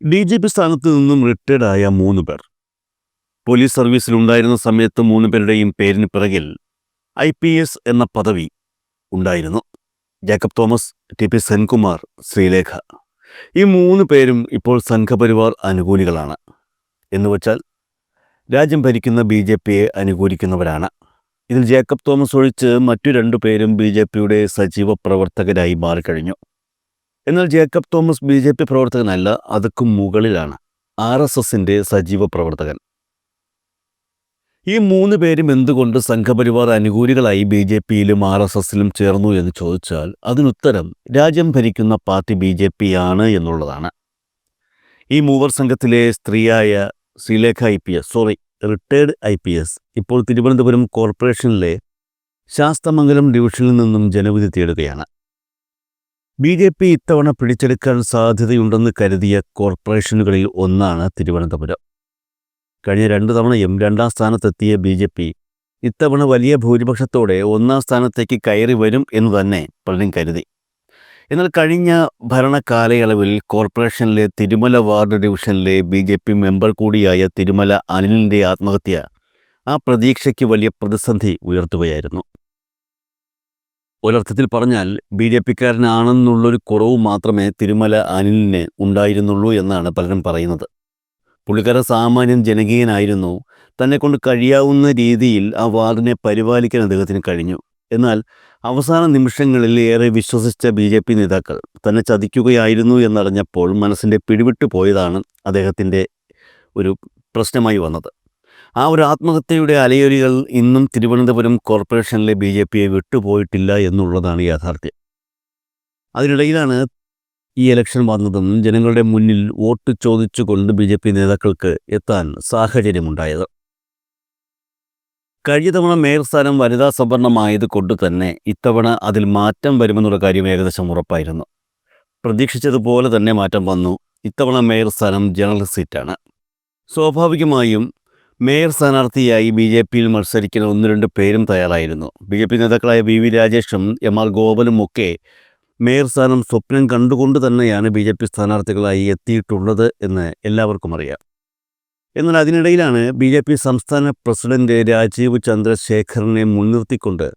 D G P സ്ഥാനത്ത് നിന്നും റിട്ടയർഡായ മൂന്ന് പേർ. പോലീസ് സർവീസിലുണ്ടായിരുന്ന സമയത്ത് മൂന്ന് പേരുടെയും പേരിന് പിറകിൽ ഐ പി എസ് എന്ന പദവി ഉണ്ടായിരുന്നു. Jacob Thomas T P Senkumar Sreelekha. ഈ മൂന്ന് പേരും ഇപ്പോൾ സംഘപരിവാർ അനുകൂലികളാണ്. എന്നുവച്ചാൽ രാജ്യം ഭരിക്കുന്ന ബി ജെ പിയെ അനുകൂലിക്കുന്നവരാണ്. ഇതിൽ ജേക്കബ് തോമസ് ഒഴിച്ച് മറ്റു രണ്ടു പേരും ബി ജെ പിയുടെ സജീവ പ്രവർത്തകരായി മാറിക്കഴിഞ്ഞു. എന്നാൽ Jacob Thomas B J P പ്രവർത്തകനല്ല അതൊക്കെ മുകളിലാണ്. ആർ എസ് എസിന്റെ സജീവ പ്രവർത്തകൻ. ഈ മൂന്ന് പേരും എന്തുകൊണ്ട് സംഘപരിവാർ അനുകൂലികളായി ബി ജെ പിയിലും ആർ എസ് എസിലും ചേർന്നു എന്ന് ചോദിച്ചാൽ അതിനുത്തരം രാജ്യം ഭരിക്കുന്ന പാർട്ടി ബി ജെ പി ആണ് എന്നുള്ളതാണ്. ഈ മൂവർ സംഘത്തിലെ സ്ത്രീയായ Sreelekha I P S sorry retired I P S ഇപ്പോൾ തിരുവനന്തപുരം കോർപ്പറേഷനിലെ ശാസ്തമംഗലം ഡിവിഷനിൽ നിന്നും ജനവിധി തേടുകയാണ്. ബി ജെ പി ഇത്തവണ പിടിച്ചെടുക്കാൻ സാധ്യതയുണ്ടെന്ന് കരുതിയ കോർപ്പറേഷനുകളിൽ ഒന്നാണ് തിരുവനന്തപുരം. കഴിഞ്ഞ രണ്ടു തവണയും രണ്ടാം സ്ഥാനത്തെത്തിയ ബി ജെ പി ഇത്തവണ വലിയ ഭൂരിപക്ഷത്തോടെ ഒന്നാം സ്ഥാനത്തേക്ക് കയറി വരും എന്ന് തന്നെ പലരും കരുതി. എന്നാൽ കഴിഞ്ഞ ഭരണകാലയളവിൽ കോർപ്പറേഷനിലെ തിരുമല വാർഡ് ഡിവിഷനിലെ ബി ജെ പി മെമ്പർ കൂടിയായ തിരുമല അനിലിന്റെ ആത്മഹത്യ ആ പ്രതീക്ഷയ്ക്ക് വലിയ പ്രതിസന്ധി ഉയർത്തുകയായിരുന്നു. ഒരർത്ഥത്തിൽ പറഞ്ഞാൽ ബി ജെ പിക്കാരനാണെന്നുള്ളൊരു കുറവ് മാത്രമേ തിരുമല അനിലിന് ഉണ്ടായിരുന്നുള്ളൂ എന്നാണ് പലരും പറയുന്നത്. പുള്ളിക്കാരൻ സാമാന്യം ജനകീയനായിരുന്നു. തന്നെക്കൊണ്ട് കഴിയാവുന്ന രീതിയിൽ ആ വാർഡിനെ പരിപാലിക്കാൻ അദ്ദേഹത്തിന് കഴിഞ്ഞു. എന്നാൽ അവസാന നിമിഷങ്ങളിൽ ഏറെ വിശ്വസിച്ച ബി ജെ പി നേതാക്കൾ തന്നെ ചതിക്കുകയായിരുന്നു എന്നറിഞ്ഞപ്പോൾ മനസ്സിന്റെ പിടിവിട്ടു പോയതാണ് അദ്ദേഹത്തിന്റെ ഒരു പ്രശ്നമായി വന്നത്. ആ ഒരു ആത്മഹത്യയുടെ അലയൊലികൾ ഇന്നും തിരുവനന്തപുരം കോർപ്പറേഷനിലെ ബി ജെ പിയെ വിട്ടുപോയിട്ടില്ല എന്നുള്ളതാണ് യാഥാർത്ഥ്യം. അതിനിടയിലാണ് ഈ ഇലക്ഷൻ വന്നതും ജനങ്ങളുടെ മുന്നിൽ വോട്ട് ചോദിച്ചുകൊണ്ട് ബി ജെ പി നേതാക്കൾക്ക് എത്താൻ സാഹചര്യമുണ്ടായത്. കഴിഞ്ഞ തവണ മേയർ സ്ഥാനം വനിതാ സംവരണമായത് കൊണ്ട് തന്നെ ഇത്തവണ അതിൽ മാറ്റം വരുമെന്നുള്ള കാര്യം ഏകദേശം ഉറപ്പായിരുന്നു. പ്രതീക്ഷിച്ചതുപോലെ തന്നെ മാറ്റം വന്നു. ഇത്തവണ മേയർ സ്ഥാനം ജനറൽ സീറ്റാണ്. സ്വാഭാവികമായും മേയർ സ്ഥാനാർത്ഥിയായി ബി ജെ പിയിൽ മത്സരിക്കുന്ന ഒന്ന് രണ്ട് പേരും തയ്യാറായിരുന്നു. ബി ജെ പി നേതാക്കളായ വി വി രാജേഷും എം ആർ ഗോപനും ഒക്കെ മേയർ സ്ഥാനം സ്വപ്നം കണ്ടുകൊണ്ട് തന്നെയാണ് ബി ജെ പി സ്ഥാനാർത്ഥികളായി എത്തിയിട്ടുള്ളത് എന്ന് എല്ലാവർക്കും അറിയാം. എന്നാൽ അതിനിടയിലാണ് ബി ജെ പി സംസ്ഥാന പ്രസിഡന്റ് രാജീവ് ചന്ദ്രശേഖറിനെ മുൻനിർത്തിക്കൊണ്ട്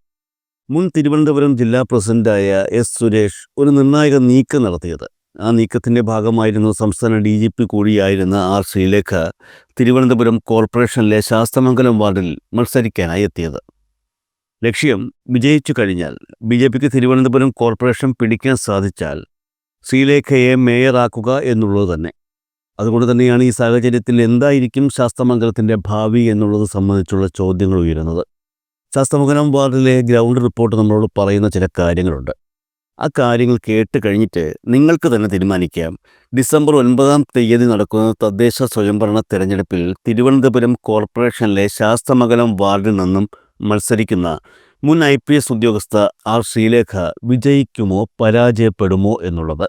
മുൻ തിരുവനന്തപുരം ജില്ലാ പ്രസിഡന്റായ എസ് സുരേഷ് ഒരു നിർണായക നീക്കം നടത്തിയത്. ആ നീക്കത്തിന്റെ ഭാഗമായിരുന്നു സംസ്ഥാന ഡി ജി പി കൂടിയായിരുന്ന ആർ ശ്രീലേഖ തിരുവനന്തപുരം കോർപ്പറേഷനിലെ ശാസ്തമംഗലം വാർഡിൽ മത്സരിക്കാനായി എത്തിയത്. ലക്ഷ്യം വിജയിച്ചു കഴിഞ്ഞാൽ ബി ജെ പിക്ക് തിരുവനന്തപുരം കോർപ്പറേഷൻ പിടിക്കാൻ സാധിച്ചാൽ ശ്രീലേഖയെ മേയറാക്കുക എന്നുള്ളത് തന്നെ. അതുകൊണ്ട് തന്നെയാണ് ഈ സാഹചര്യത്തിൽ എന്തായിരിക്കും ശാസ്തമംഗലത്തിന്റെ ഭാവി എന്നുള്ളത് സംബന്ധിച്ചുള്ള ചോദ്യങ്ങൾ ഉയരുന്നത്. ശാസ്തമംഗലം വാർഡിലെ ഗ്രൗണ്ട് റിപ്പോർട്ട് നമ്മളോട് പറയുന്ന ചില കാര്യങ്ങളുണ്ട്. ആ കാര്യങ്ങൾ കേട്ട് കഴിഞ്ഞിട്ട് നിങ്ങൾക്ക് തന്നെ തീരുമാനിക്കാം. ഡിസംബർ ഒൻപതാം തീയതി നടക്കുന്ന തദ്ദേശ സ്വയംഭരണ തിരഞ്ഞെടുപ്പിൽ തിരുവനന്തപുരം കോർപ്പറേഷനിലെ ശാസ്തമംഗലം വാർഡിൽ നിന്നും മത്സരിക്കുന്ന മുൻ ഐ പി എസ് ഉദ്യോഗസ്ഥ ആർ ശ്രീലേഖ വിജയിക്കുമോ പരാജയപ്പെടുമോ എന്നുള്ളത്.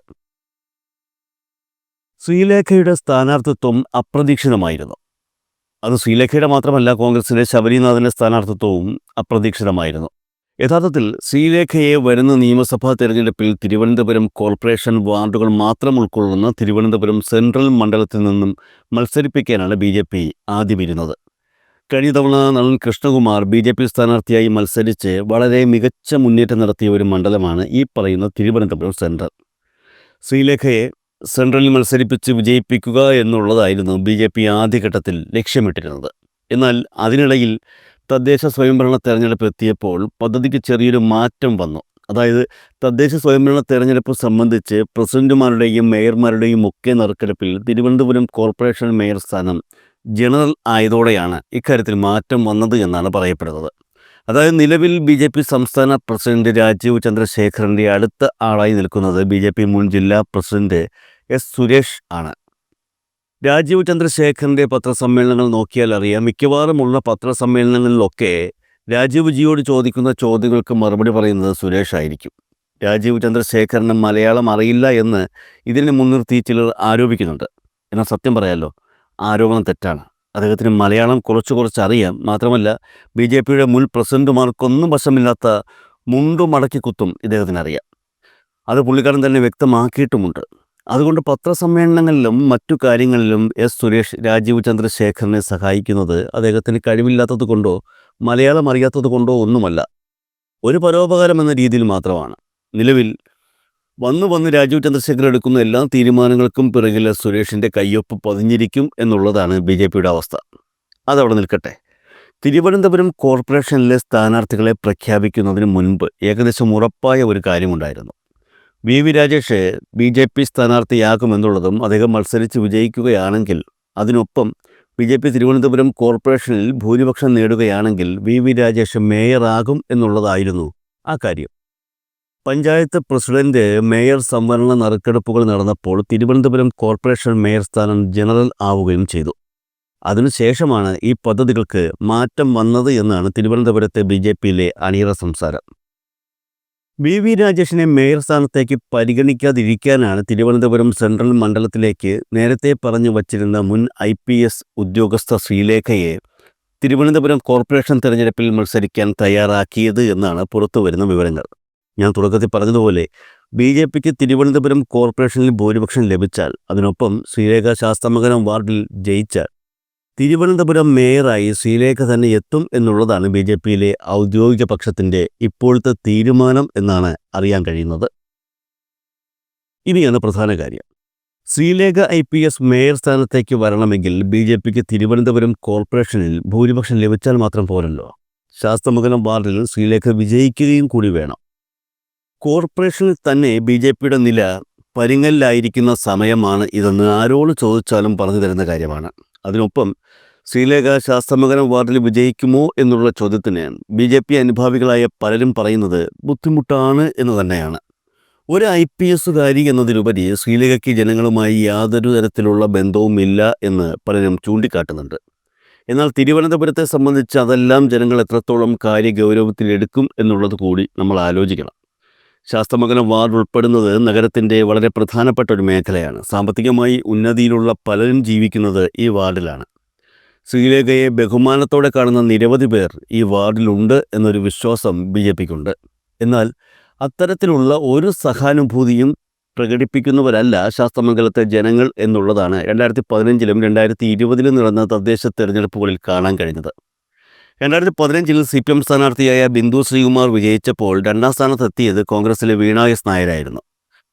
ശ്രീലേഖയുടെ സ്ഥാനാർത്ഥിത്വം അപ്രതീക്ഷിതമായിരുന്നു. അത് ശ്രീലേഖയുടെ മാത്രമല്ല കോൺഗ്രസിലെ ശബരിനാഥന്റെ സ്ഥാനാർത്ഥിത്വവും അപ്രതീക്ഷിതമായിരുന്നു. യഥാർത്ഥത്തിൽ ശ്രീരേഖയെ വരുന്ന നിയമസഭാ തെരഞ്ഞെടുപ്പിൽ തിരുവനന്തപുരം കോർപ്പറേഷൻ വാർഡുകൾ മാത്രം ഉൾക്കൊള്ളുന്ന തിരുവനന്തപുരം സെൻട്രൽ മണ്ഡലത്തിൽ നിന്നും മത്സരിപ്പിക്കാനാണ് ബി ജെ പി ആദ്യം ഇരുന്നത്. കഴിഞ്ഞ തവണ Nalan Krishnakumar B J P സ്ഥാനാർത്ഥിയായി മത്സരിച്ച് വളരെ മികച്ച മുന്നേറ്റം നടത്തിയ ഒരു മണ്ഡലമാണ് ഈ പറയുന്ന തിരുവനന്തപുരം സെൻട്രൽ. ശ്രീലേഖയെ സെൻട്രലിൽ മത്സരിപ്പിച്ച് വിജയിപ്പിക്കുക എന്നുള്ളതായിരുന്നു ബി ജെ പി ആദ്യഘട്ടത്തിൽ ലക്ഷ്യമിട്ടിരുന്നത്. എന്നാൽ അതിനിടയിൽ തദ്ദേശ സ്വയംഭരണ തെരഞ്ഞെടുപ്പ് എത്തിയപ്പോൾ പദ്ധതിക്ക് ചെറിയൊരു മാറ്റം വന്നു. അതായത് തദ്ദേശ സ്വയംഭരണ തെരഞ്ഞെടുപ്പ് സംബന്ധിച്ച് പ്രസിഡന്റുമാരുടെയും മേയർമാരുടെയും ഒക്കെ നറുക്കെടുപ്പിൽ തിരുവനന്തപുരം കോർപ്പറേഷൻ മേയർ സ്ഥാനം ജനറൽ ആയതോടെയാണ് ഇക്കാര്യത്തിൽ മാറ്റം വന്നത് എന്നാണ് പറയപ്പെടുന്നത്. അതായത് നിലവിൽ ബി ജെ പി സംസ്ഥാന പ്രസിഡന്റ് രാജീവ് ചന്ദ്രശേഖറിന്റെ അടുത്ത ആളായി നിൽക്കുന്നത് ബി ജെ പി മുൻ ജില്ലാ പ്രസിഡന്റ് എസ് സുരേഷ് ആണ്. രാജീവ് ചന്ദ്രശേഖറിന്റെ പത്രസമ്മേളനങ്ങൾ നോക്കിയാൽ അറിയാം. മിക്കവാറുമുള്ള പത്രസമ്മേളനങ്ങളിലൊക്കെ രാജീവ് ജിയോട് ചോദിക്കുന്ന ചോദ്യങ്ങൾക്ക് മറുപടി പറയുന്നത് സുരേഷ് ആയിരിക്കും. രാജീവ് ചന്ദ്രശേഖറിന് മലയാളം അറിയില്ല എന്ന് ഇതിനെ മുൻനിർത്തി ചിലർ ആരോപിക്കുന്നുണ്ട്. എന്നാൽ സത്യം പറയാമല്ലോ ആരോപണം തെറ്റാണ്. അദ്ദേഹത്തിന് മലയാളം കുറച്ച് കുറച്ച് അറിയാം. മാത്രമല്ല ബി ജെ പിയുടെ മുൻ പ്രസിഡന്റുമാർക്കൊന്നും വശമില്ലാത്ത മുണ്ടു മടക്കി കുത്തും ഇദ്ദേഹത്തിന് അറിയാം അത് പുള്ളിക്കാരൻ തന്നെ വ്യക്തമാക്കിയിട്ടുമുണ്ട്. അതുകൊണ്ട് പത്രസമ്മേളനങ്ങളിലും മറ്റു കാര്യങ്ങളിലും എസ് സുരേഷ് രാജീവ് ചന്ദ്രശേഖരനെ സഹായിക്കുന്നത് അദ്ദേഹത്തിന് കഴിവില്ലാത്തത് കൊണ്ടോ മലയാളം അറിയാത്തത് കൊണ്ടോ ഒന്നുമല്ല. ഒരു പരോപകാരം എന്ന രീതിയിൽ മാത്രമാണ്. നിലവിൽ വന്നു വന്ന് രാജീവ് ചന്ദ്രശേഖർ എടുക്കുന്ന എല്ലാ തീരുമാനങ്ങൾക്കും പിറകിൽ സുരേഷിന്റെ കയ്യൊപ്പ് പതിഞ്ഞിരിക്കും എന്നുള്ളതാണ് ബി ജെ പിയുടെ അവസ്ഥ. അതവിടെ നിൽക്കട്ടെ. തിരുവനന്തപുരം കോർപ്പറേഷനിലെ സ്ഥാനാർത്ഥികളെ പ്രഖ്യാപിക്കുന്നതിന് മുൻപ് ഏകദേശം ഉറപ്പായ ഒരു കാര്യമുണ്ടായിരുന്നു. V V Rajesh B J P സ്ഥാനാർത്ഥിയാകുമെന്നുള്ളതും അദ്ദേഹം മത്സരിച്ച് വിജയിക്കുകയാണെങ്കിൽ അതിനൊപ്പം ബി ജെ പി തിരുവനന്തപുരം കോർപ്പറേഷനിൽ ഭൂരിപക്ഷം നേടുകയാണെങ്കിൽ വി വി രാജേഷ് മേയറാകും എന്നുള്ളതായിരുന്നു ആ കാര്യം. പഞ്ചായത്ത് പ്രസിഡന്റ് മേയർ സംവരണ നറുക്കെടുപ്പുകൾ നടന്നപ്പോൾ തിരുവനന്തപുരം കോർപ്പറേഷൻ മേയർ സ്ഥാനം ജനറൽ ആവുകയും ചെയ്തു. അതിനുശേഷമാണ് ഈ പദ്ധതികൾക്ക് മാറ്റം വന്നത് എന്നാണ് തിരുവനന്തപുരത്തെ ബി ജെ പിയിലെ അണിയറ സംസാരം. വി വി രാജേഷിനെ മേയർ സ്ഥാനത്തേക്ക് പരിഗണിക്കാതിരിക്കാനാണ് തിരുവനന്തപുരം സെൻട്രൽ മണ്ഡലത്തിലേക്ക് നേരത്തെ പറഞ്ഞു വച്ചിരുന്ന മുൻ ഐ പി എസ് ഉദ്യോഗസ്ഥ ശ്രീലേഖയെ തിരുവനന്തപുരം കോർപ്പറേഷൻ തെരഞ്ഞെടുപ്പിൽ മത്സരിക്കാൻ തയ്യാറാക്കിയത് എന്നാണ് പുറത്തുവരുന്ന വിവരങ്ങൾ. ഞാൻ തുടക്കത്തിൽ പറഞ്ഞതുപോലെ ബി ജെ പിക്ക് തിരുവനന്തപുരം കോർപ്പറേഷനിൽ ഭൂരിപക്ഷം ലഭിച്ചാൽ അതിനൊപ്പം ശ്രീലേഖ ശാസ്ത്രമകനം വാർഡിൽ ജയിച്ചാൽ തിരുവനന്തപുരം മേയറായി ശ്രീലേഖ തന്നെ എത്തും എന്നുള്ളതാണ് ബി ജെ പിയിലെ ഔദ്യോഗിക പക്ഷത്തിന്റെ ഇപ്പോഴത്തെ തീരുമാനം എന്നാണ് അറിയാൻ കഴിയുന്നത്. ഇനിയാണ് പ്രധാന കാര്യം. Sreelekha I P S mayor സ്ഥാനത്തേക്ക് വരണമെങ്കിൽ ബി ജെ പിക്ക് തിരുവനന്തപുരം കോർപ്പറേഷനിൽ ഭൂരിപക്ഷം ലഭിച്ചാൽ മാത്രം പോരല്ലോ. ശാസ്ത്രമംഗലം വാർഡിൽ ശ്രീലേഖ വിജയിക്കുകയും കൂടി വേണം. കോർപ്പറേഷനിൽ തന്നെ ബി ജെ പിയുടെ നില പരിങ്ങലിലായിരിക്കുന്ന സമയമാണ് ഇതെന്ന് ആരോട് ചോദിച്ചാലും പറഞ്ഞു തരുന്ന കാര്യമാണ്. അതിനൊപ്പം ശ്രീലേഖ ശാസ്ത്രമകരം വാർഡിൽ വിജയിക്കുമോ എന്നുള്ള ചോദ്യത്തിന് ബി ജെ പി അനുഭാവികളായ പലരും പറയുന്നത് ബുദ്ധിമുട്ടാണ് എന്ന് തന്നെയാണ്. ഒരു ഐ പി എസുകാരി എന്നതിലുപരി ശ്രീലേഖയ്ക്ക് ജനങ്ങളുമായി യാതൊരു തരത്തിലുള്ള ബന്ധവുമില്ല എന്ന് പലരും ചൂണ്ടിക്കാട്ടുന്നുണ്ട്. എന്നാൽ തിരുവനന്തപുരത്തെ സംബന്ധിച്ച് അതെല്ലാം ജനങ്ങൾ എത്രത്തോളം കാര്യഗൗരവത്തിലെടുക്കും എന്നുള്ളത് കൂടി നമ്മൾ ആലോചിക്കണം. ശാസ്ത്രമംഗലം വാർഡ് ഉൾപ്പെടുന്നത് നഗരത്തിന്റെ വളരെ പ്രധാനപ്പെട്ട ഒരു മേഖലയാണ്. സാമ്പത്തികമായി ഉന്നതിയിലുള്ള പലരും ജീവിക്കുന്നത് ഈ വാർഡിലാണ്. ശ്രീലേഖയെ ബഹുമാനത്തോടെ കാണുന്ന നിരവധി പേർ ഈ വാർഡിലുണ്ട് എന്നൊരു വിശ്വാസം ബി ജെ പിക്കുണ്ട്. എന്നാൽ അത്തരത്തിലുള്ള ഒരു സഹാനുഭൂതിയും പ്രകടിപ്പിക്കുന്നവരല്ല ശാസ്ത്രമംഗലത്തെ ജനങ്ങൾ എന്നുള്ളതാണ് രണ്ടായിരത്തി പതിനഞ്ചിലും രണ്ടായിരത്തി ഇരുപതിലും നടന്ന തദ്ദേശ തെരഞ്ഞെടുപ്പുകളിൽ കാണാൻ കഴിഞ്ഞത്. രണ്ടായിരത്തി പതിനഞ്ചിൽ സി പി എം സ്ഥാനാർത്ഥിയായ ബിന്ദു ശ്രീകുമാർ വിജയിച്ചപ്പോൾ രണ്ടാം സ്ഥാനത്തെത്തിയത് കോൺഗ്രസിലെ വീണ എസ് നായരായിരുന്നു.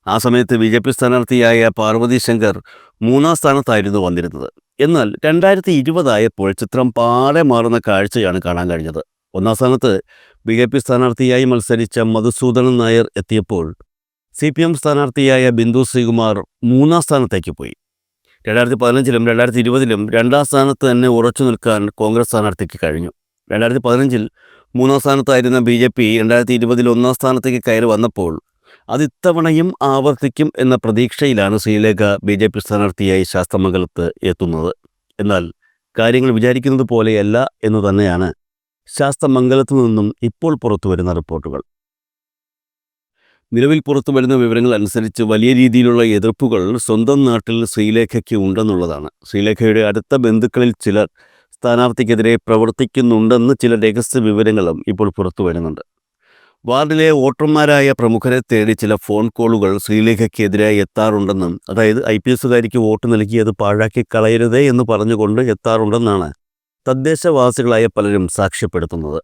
ആ സമയത്ത് ബി ജെ പി സ്ഥാനാർത്ഥിയായ പാർവതി ശങ്കർ മൂന്നാം സ്ഥാനത്തായിരുന്നു വന്നിരുന്നത്. എന്നാൽ രണ്ടായിരത്തി ഇരുപതായപ്പോൾ ചിത്രം പാടെ മാറുന്ന കാഴ്ചയാണ് കാണാൻ കഴിഞ്ഞത്. ഒന്നാം സ്ഥാനത്ത് ബി ജെ പി സ്ഥാനാർത്ഥിയായി മത്സരിച്ച മധുസൂദനൻ നായർ എത്തിയപ്പോൾ സി പി എം സ്ഥാനാർത്ഥിയായ ബിന്ദു ശ്രീകുമാർ മൂന്നാം സ്ഥാനത്തേക്ക് പോയി. രണ്ടായിരത്തി പതിനഞ്ചിലും രണ്ടായിരത്തി ഇരുപതിലും രണ്ടാം സ്ഥാനത്ത് തന്നെ ഉറച്ചു നിൽക്കാൻ കോൺഗ്രസ് സ്ഥാനാർത്ഥിക്ക് കഴിഞ്ഞു. രണ്ടായിരത്തി പതിനഞ്ചിൽ മൂന്നാം സ്ഥാനത്തായിരുന്ന ബി ജെ പി രണ്ടായിരത്തി ഇരുപതിൽ ഒന്നാം സ്ഥാനത്തേക്ക് കയറി വന്നപ്പോൾ അത് ഇത്തവണയും ആവർത്തിക്കും എന്ന പ്രതീക്ഷയിലാണ് ശ്രീലേഖ ബി ജെ പി സ്ഥാനാർത്ഥിയായി ശാസ്ത്രമംഗലത്ത് എത്തുന്നത്. എന്നാൽ കാര്യങ്ങൾ വിചാരിക്കുന്നത് പോലെയല്ല എന്ന് തന്നെയാണ് ശാസ്ത്രമംഗലത്ത് നിന്നും ഇപ്പോൾ പുറത്തു വരുന്ന റിപ്പോർട്ടുകൾ. നിലവിൽ പുറത്തു വരുന്ന വിവരങ്ങൾ അനുസരിച്ച് വലിയ രീതിയിലുള്ള എതിർപ്പുകൾ സ്വന്തം നാട്ടിൽ ശ്രീലേഖയ്ക്ക് ഉണ്ടെന്നുള്ളതാണ്. ശ്രീലേഖയുടെ അടുത്ത ബന്ധുക്കളിൽ ചിലർ സ്ഥാനാർത്ഥിക്കെതിരെ പ്രവർത്തിക്കുന്നുണ്ടെന്ന് ചില രഹസ്യ വിവരങ്ങളും ഇപ്പോൾ പുറത്തു വരുന്നുണ്ട്. വാർഡിലെ വോട്ടർമാരായ പ്രമുഖരെ തേടി ചില ഫോൺ കോളുകൾ ശ്രീലേഖയ്ക്കെതിരായി എത്താറുണ്ടെന്നും അതായത് ഐ പി എസുകാരിക്ക് വോട്ട് നൽകി അത് പാഴാക്കി കളയരുതേ എന്ന് പറഞ്ഞുകൊണ്ട് എത്താറുണ്ടെന്നാണ് തദ്ദേശവാസികളായ പലരും സാക്ഷ്യപ്പെടുത്തുന്നത്.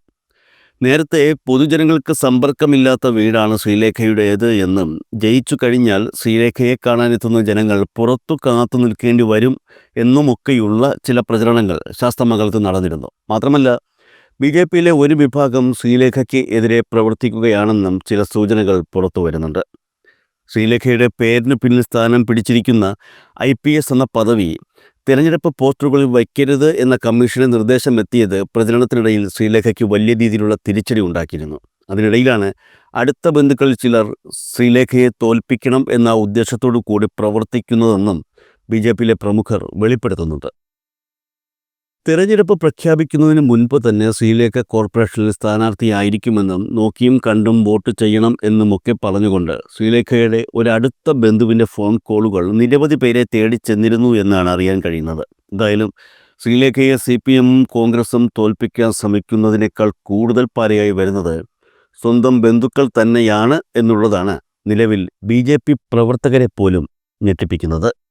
നേരത്തെ പൊതുജനങ്ങൾക്ക് സമ്പർക്കമില്ലാത്ത വീടാണ് ശ്രീലേഖയുടേത് എന്നും ജയിച്ചു കഴിഞ്ഞാൽ ശ്രീലേഖയെ കാണാനെത്തുന്ന ജനങ്ങൾ പുറത്തു കാത്തു നിൽക്കേണ്ടി വരും എന്നുമൊക്കെയുള്ള ചില പ്രചരണങ്ങൾ ശാസ്ത്രമംഗലത്ത് നടന്നിരുന്നു. മാത്രമല്ല ബി ജെ പിയിലെ ഒരു വിഭാഗം ശ്രീലേഖയ്ക്ക് എതിരെ പ്രവർത്തിക്കുകയാണെന്നും ചില സൂചനകൾ പുറത്തു വരുന്നുണ്ട്. ശ്രീലേഖയുടെ പേരിന് പിന്നിൽ സ്ഥാനം പിടിച്ചിരിക്കുന്ന ഐ പി എസ് എന്ന പദവി തിരഞ്ഞെടുപ്പ് പോസ്റ്ററുകളിൽ വയ്ക്കരുത് എന്ന കമ്മീഷന് നിർദ്ദേശം എത്തിയത് പ്രചരണത്തിനിടയിൽ ശ്രീലേഖയ്ക്ക് വലിയ രീതിയിലുള്ള തിരിച്ചടി ഉണ്ടാക്കിയിരുന്നു. അതിനിടയിലാണ് അടുത്ത ബന്ധുക്കളിൽ ചിലർ ശ്രീലേഖയെ തോൽപ്പിക്കണം എന്ന ഉദ്ദേശത്തോടു കൂടി പ്രവർത്തിക്കുന്നതെന്നും ബി ജെ പിയിലെ പ്രമുഖർ വെളിപ്പെടുത്തുന്നുണ്ട്. തിരഞ്ഞെടുപ്പ് പ്രഖ്യാപിക്കുന്നതിന് മുൻപ് തന്നെ ശ്രീലേഖ കോർപ്പറേഷനിൽ സ്ഥാനാർത്ഥിയായിരിക്കുമെന്നും നോക്കിയും കണ്ടും വോട്ട് ചെയ്യണം എന്നുമൊക്കെ പറഞ്ഞുകൊണ്ട് ശ്രീലേഖയുടെ ഒരടുത്ത ബന്ധുവിന്റെ ഫോൺ കോളുകൾ നിരവധി പേരെ തേടി ചെന്നിരുന്നു എന്നാണ് അറിയാൻ കഴിയുന്നത്. എന്തായാലും ശ്രീലേഖയെ സി പി എമ്മും കോൺഗ്രസും തോൽപ്പിക്കാൻ ശ്രമിക്കുന്നതിനേക്കാൾ കൂടുതൽ പാരയായി വരുന്നത് സ്വന്തം ബന്ധുക്കൾ തന്നെയാണ് എന്നുള്ളതാണ് നിലവിൽ ബി പ്രവർത്തകരെ പോലും ഞെട്ടിപ്പിക്കുന്നത്.